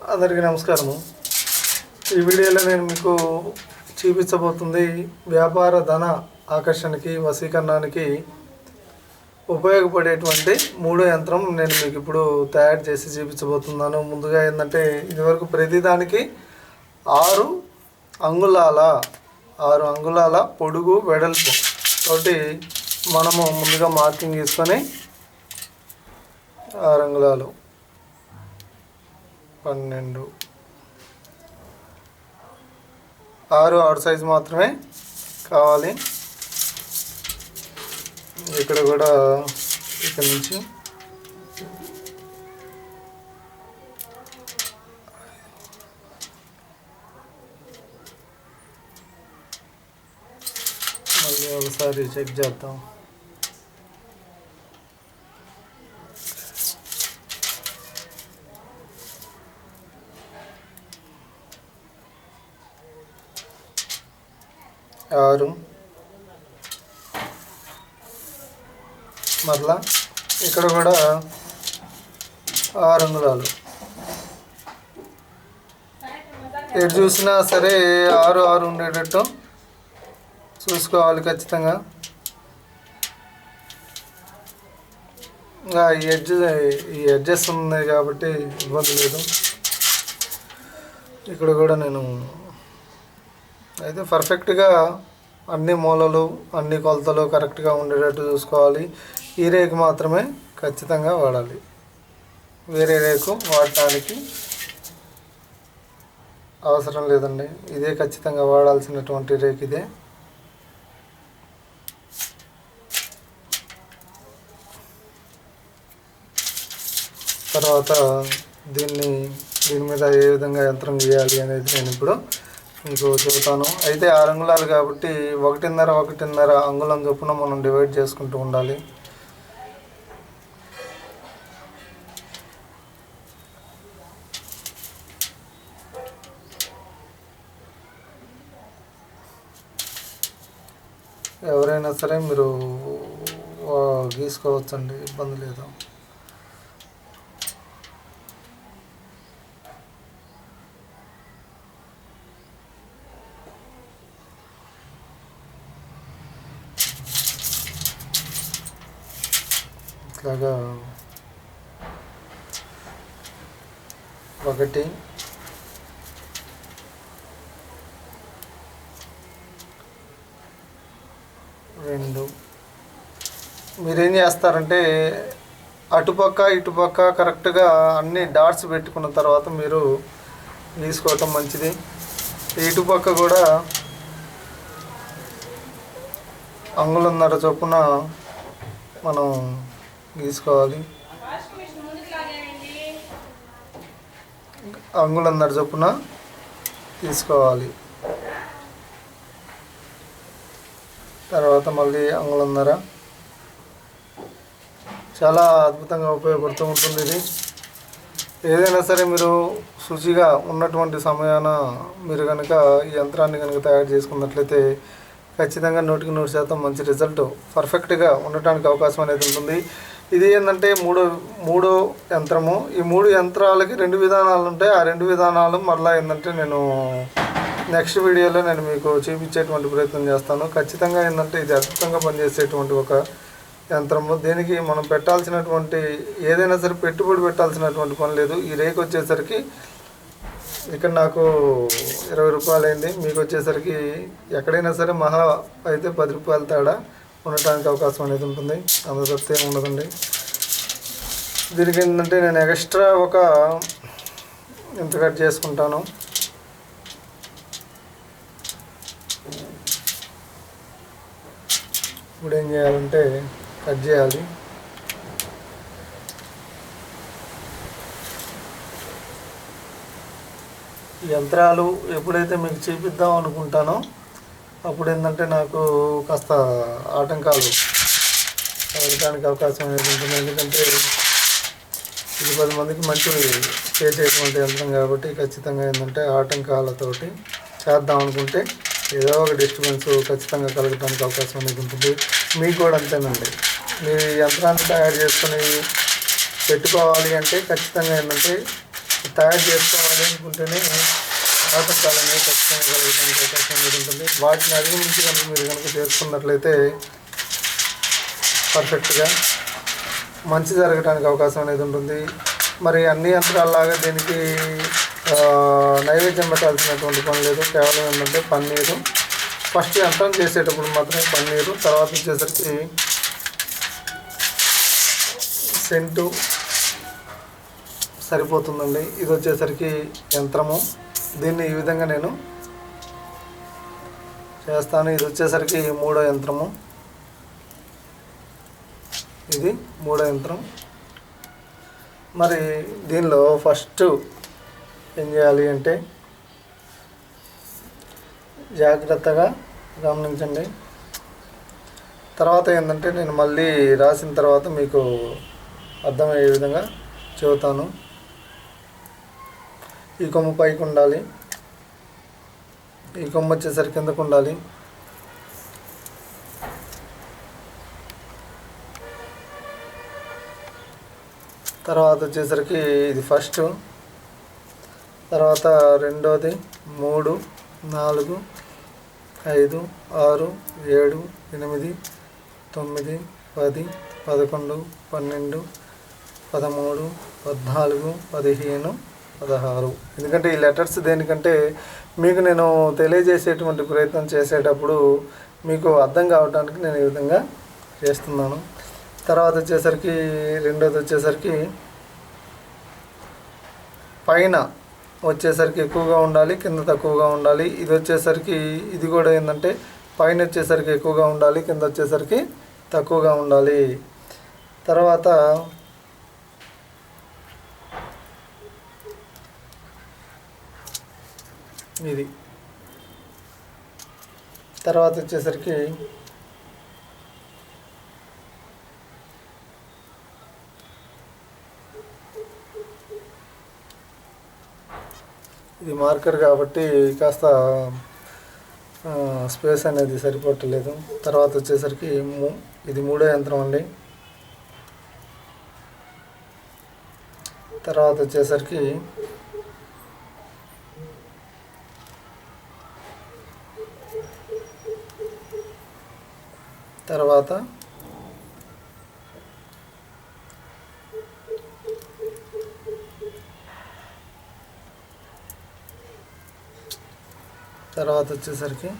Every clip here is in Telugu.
అందరికీ నమస్కారము. ఈ వీడియోలో నేను మీకు చూపించబోతుంది వ్యాపార ధన ఆకర్షణకి వశీకరణానికి ఉపయోగపడేటువంటి మూడో యంత్రం నేను మీకు ఇప్పుడు తయారు చేసి చూపించబోతున్నాను. ముందుగా ఏంటంటే ఇదివరకు ప్రతిదానికి ఆరు అంగుళాల ఆరు అంగుళాల పొడుగు వెడల్పు తోటి మనము ముందుగా మార్కింగ్ తీసుకొని ఆరు అంగుళాలు పన్నెండు. ఆరు ఆరు సైజు మాత్రమే కావాలి. ఇక్కడ కూడా ఇక్కడ నుంచి మళ్ళీ ఒకసారి చెక్ చేద్దాం. ఆరు. మరలా ఇక్కడ కూడా ఆరు అంగుళాలు. ఎటు చూసినా సరే ఆరు ఆరు ఉండేటట్టు చూసుకోవాలి ఖచ్చితంగా. ఇంకా ఈ ఎడ్జ్ ఈ ఎడ్జెస్ ఉన్నాయి కాబట్టి ఇబ్బంది లేదు. ఇక్కడ కూడా నేను అయితే పర్ఫెక్ట్గా అన్ని మూలలు అన్ని కొలతలు కరెక్ట్గా ఉండేటట్టు చూసుకోవాలి. ఈ రేకు మాత్రమే ఖచ్చితంగా వాడాలి. వేరే రేకు వాడటానికి అవసరం లేదండి. ఇదే ఖచ్చితంగా వాడాల్సినటువంటి రేకు ఇదే. తర్వాత దీన్ని దీని మీద ఏ విధంగా యంత్రం గీయాలి అనేది నేను ఇప్పుడు మీకు చెబుతాను అయితే ఆరు అంగుళాలు కాబట్టి ఒకటిన్నర ఒకటిన్నర అంగుళం చొప్పున మనం డివైడ్ చేసుకుంటూ ఉండాలి. ఎవరైనా సరే మీరు గీసుకోవచ్చండి. ఇబ్బంది లేదు. ఇట్లాగా ఒకటి. రెండు. మీరేం చేస్తారంటే అటుపక్క ఇటుపక్క కరెక్ట్గా అన్ని డాట్స్ పెట్టుకున్న తర్వాత మీరు తీసుకోవటం మంచిది. ఇటుపక్క కూడా అంగుళన్నర చొప్పున మనం గీసుకోవాలి అంగుళన్నర చొప్పున తీసుకోవాలి. తర్వాత మళ్ళీ అంగుళన్నర చాలా అద్భుతంగా ఉపయోగపడుతూ ఉంటుంది ఇది. ఏదైనా సరే మీరు శుచిగా ఉన్నటువంటి సమయాన మీరు కనుక ఈ యంత్రాన్ని కనుక తయారు చేసుకున్నట్లయితే ఖచ్చితంగా నూటికి నూరు శాతం మంచి రిజల్ట్ పర్ఫెక్ట్గా ఉండటానికి అవకాశం అనేది ఉంటుంది. ఇది ఏంటంటే మూడో మూడో యంత్రము. ఈ మూడు యంత్రాలకి రెండు విధానాలు ఉంటాయి. ఆ రెండు విధానాలు మరలా ఏంటంటే నేను నెక్స్ట్ వీడియోలో నేను మీకు చూపించేటువంటి ప్రయత్నం చేస్తాను. ఖచ్చితంగా ఏంటంటే ఇది అద్భుతంగా పనిచేసేటువంటి ఒక యంత్రము. దీనికి మనం పెట్టాల్సినటువంటి ఏదైనా సరే పెట్టుబడి పెట్టాల్సినటువంటి పని లేదు. ఈ రేక్ వచ్చేసరికి ఇక్కడ నాకు ఇరవై రూపాయలు అయింది మీకు వచ్చేసరికి ఎక్కడైనా సరే మహా అయితే పది రూపాయల తేడా. ఉండటానికి అవకాశం అనేది ఉంటుంది. అంత తప్పితే ఉండదండి. దీనికి ఏంటంటే నేను ఎక్స్ట్రా ఒక ఇంత కట్ చేసుకుంటాను ఇప్పుడు ఏం చేయాలంటే కట్ చేయాలి. యంత్రాలు ఎప్పుడైతే మీకు చూపిద్దాం అనుకుంటానో అప్పుడు ఏంటంటే నాకు కాస్త ఆటంకాలు కలగడానికి అవకాశం అనేది ఉంటుంది ఎందుకంటే ఇది పది మందికి మంచి చేసేటువంటి యంత్రం కాబట్టి ఖచ్చితంగా ఏంటంటే ఆటంకాలతోటి చేద్దాం అనుకుంటే ఏదో ఒక డిస్టర్బెన్స్ ఖచ్చితంగా కలగడానికి అవకాశం అనేది ఉంటుంది. మీకు కూడా అంతేనండి. మీ యంత్రాన్ని తయారు చేసుకుని పెట్టుకోవాలి అంటే ఖచ్చితంగా ఏంటంటే తయారు చేసుకోవాలి అనుకుంటేనే ఆటంకాలు అనేవి ఖచ్చితంగా అవకాశం అనేది ఉంటుంది వాటిని అధిగమించి కనుక మీరు కనుక చేసుకున్నట్లయితే పర్ఫెక్ట్గా మంచి జరగడానికి అవకాశం అనేది ఉంటుంది. మరి అన్ని యంత్రాల్లాగా దీనికి నైవేద్యం పెట్టాల్సినటువంటి పని లేదు. కేవలం ఏంటంటే పన్నీరు. ఫస్ట్ యంత్రం చేసేటప్పుడు మాత్రమే పన్నీరు. తర్వాత వచ్చేసరికి సెంటు సరిపోతుందండి. ఇది వచ్చేసరికి యంత్రము. దీన్ని ఈ విధంగా నేను చేస్తాను. ఇది వచ్చేసరికి మూడో యంత్రము. ఇది మూడో యంత్రం. మరి దీనిలో ఫస్ట్ ఏం చేయాలి అంటే జాగ్రత్తగా గమనించండి. తర్వాత ఏంటంటే నేను మళ్ళీ రాసిన తర్వాత మీకు అర్థమయ్యే విధంగా చెబుతాను. ఈ కొమ్మ పైకి ఉండాలి. ఈ కొమ్మ వచ్చేసరికి కిందకు ఉండాలి. తర్వాత వచ్చేసరికి ఇది ఫస్ట్. తర్వాత రెండోది మూడు నాలుగు ఐదు ఆరు ఏడు ఎనిమిది తొమ్మిది పది పదకొండు పన్నెండు పదమూడు పద్నాలుగు పదిహేను పదహారు. ఎందుకంటే ఈ లెటర్స్ దేనికంటే మీకు నేను తెలియజేసేటువంటి ప్రయత్నం చేసేటప్పుడు మీకు అర్థం కావడానికి నేను ఈ విధంగా చేస్తున్నాను. తర్వాత వచ్చేసరికి రెండోది వచ్చేసరికి పైన వచ్చేసరికి ఎక్కువగా ఉండాలి కింద తక్కువగా ఉండాలి. ఇది వచ్చేసరికి ఇది కూడా ఏంటంటే పైన వచ్చేసరికి ఎక్కువగా ఉండాలి కింద వచ్చేసరికి తక్కువగా ఉండాలి. తర్వాత ఇది. తర్వాత వచ్చేసరికి ఇది మార్కర్ కాబట్టి కాస్త స్పేస్ అనేది సరిపోవట్లేదు. తర్వాత వచ్చేసరికి మూ- ఇది మూడో యంత్రం అండి. తర్వాత వచ్చేసరికి తర్వాత తర్వాత వచ్చేసరికి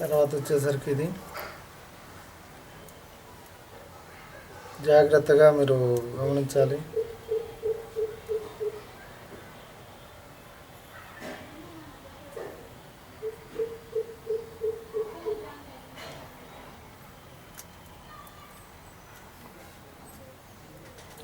తర్వాత వచ్చేసరికి ఇది. జాగ్రత్తగా మీరు గమనించాలి.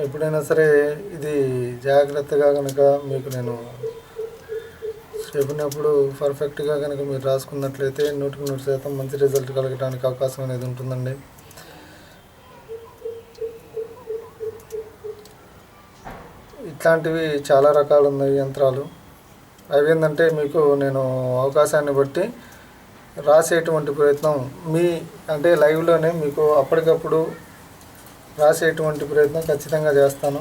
ఎప్పుడైనా సరే ఇది జాగ్రత్తగా కనుక మీకు నేను చెప్పినప్పుడు పర్ఫెక్ట్గా కనుక మీరు రాసుకున్నట్లయితే నూటికి నూరు శాతం మంచి రిజల్ట్ కలగడానికి అవకాశం అనేది ఉంటుందండి. ఇట్లాంటివి చాలా రకాలు ఉన్నాయి యంత్రాలు. అవి ఏంటంటే మీకు నేను అవకాశాన్ని బట్టి రాసేటువంటి ప్రయత్నం మీ అంటే లైవ్లోనే మీకు అప్పటికప్పుడు రాసేటువంటి ప్రయత్నం ఖచ్చితంగా చేస్తాను.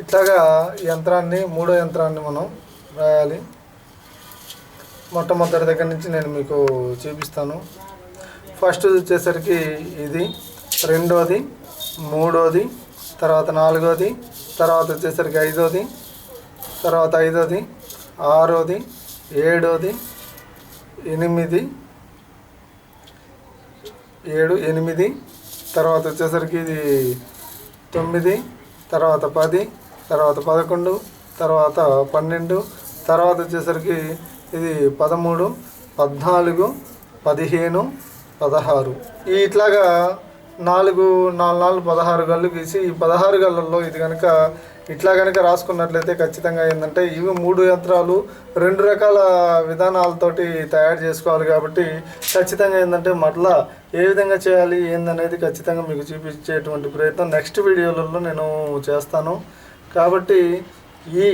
ఇట్లాగా యంత్రాన్ని మూడో యంత్రాన్ని మనం రాయాలి. మొట్టమొదటి దగ్గర నుంచి నేను మీకు చూపిస్తాను. ఫస్ట్ వచ్చేసరికి ఇది రెండోది మూడోది తర్వాత నాలుగోది తర్వాత వచ్చేసరికి ఐదోది తర్వాత ఐదోది ఆరోది ఏడోది ఎనిమిది ఏడు ఎనిమిది తర్వాత వచ్చేసరికి ఇది తొమ్మిది తర్వాత పది తర్వాత పదకొండు తర్వాత పన్నెండు తర్వాత వచ్చేసరికి ఇది పదమూడు పద్నాలుగు పదిహేను పదహారు. ఇట్లాగా నాలుగు నాలుగు నాలుగు పదహారు గళ్ళు గీసి ఈ పదహారు గళ్ళల్లో ఇది కనుక ఇట్లా కనుక రాసుకున్నట్లయితే ఖచ్చితంగా ఏంటంటే ఇవి మూడు యంత్రాలు రెండు రకాల విధానాలతోటి తయారు చేసుకోవాలి కాబట్టి ఖచ్చితంగా ఏంటంటే మరలా ఏ విధంగా చేయాలి ఏందనేది ఖచ్చితంగా మీకు చూపించేటువంటి ప్రయత్నం నెక్స్ట్ వీడియోలలో నేను చేస్తాను. కాబట్టి ఈ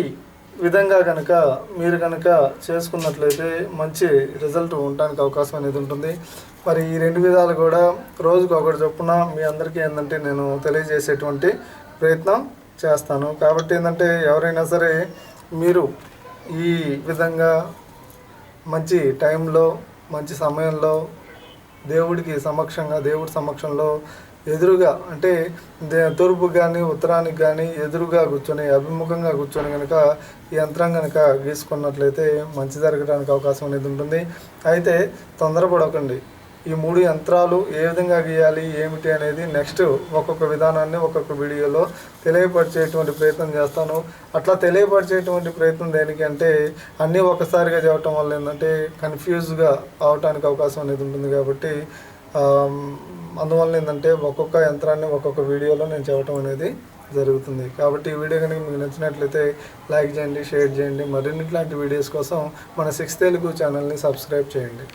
విధంగా కనుక మీరు కనుక చేసుకున్నట్లయితే మంచి రిజల్ట్ ఉండడానికి అవకాశం అనేది ఉంటుంది. మరి ఈ రెండు విధాలు కూడా రోజుకు ఒకటి చొప్పున మీ అందరికీ ఏంటంటే నేను తెలియజేసేటువంటి ప్రయత్నం చేస్తాను. కాబట్టి ఏంటంటే ఎవరైనా సరే మీరు ఈ విధంగా మంచి టైంలో మంచి సమయంలో దేవుడికి సమక్షంగా దేవుడి సమక్షంలో ఎదురుగా అంటే దే- తూర్పు కానీ ఉత్తరానికి కానీ ఎదురుగా కూర్చొని అభిముఖంగా కూర్చొని కనుక ఈ యంత్రం కనుక గీసుకున్నట్లయితే మంచి జరగడానికి అవకాశం అనేది ఉంటుంది. అయితే తొందరపడకండి. ఈ మూడు యంత్రాలు ఏ విధంగా గీయాలి ఏమిటి అనేది నెక్స్ట్ ఒక్కొక్క విధానాన్ని ఒక్కొక్క వీడియోలో తెలియపరిచేటువంటి ప్రయత్నం చేస్తాను. అట్లా తెలియపరిచేటువంటి ప్రయత్నం దేనికంటే అన్నీ ఒకసారిగా చెప్పటం వల్ల ఏంటంటే కన్ఫ్యూజ్గా అవటానికి అవకాశం అనేది ఉంటుంది కాబట్టి అందువల్ల ఏంటంటే ఒక్కొక్క యంత్రాన్ని ఒక్కొక్క వీడియోలో నేను చెప్పడం అనేది జరుగుతుంది. కాబట్టి ఈ వీడియో కనుక మీకు నచ్చినట్లయితే లైక్ చేయండి షేర్ చేయండి. మరిన్ని ఇట్లాంటి వీడియోస్ కోసం మన సిక్స్ తెలుగు ఛానల్ని సబ్స్క్రైబ్ చేయండి.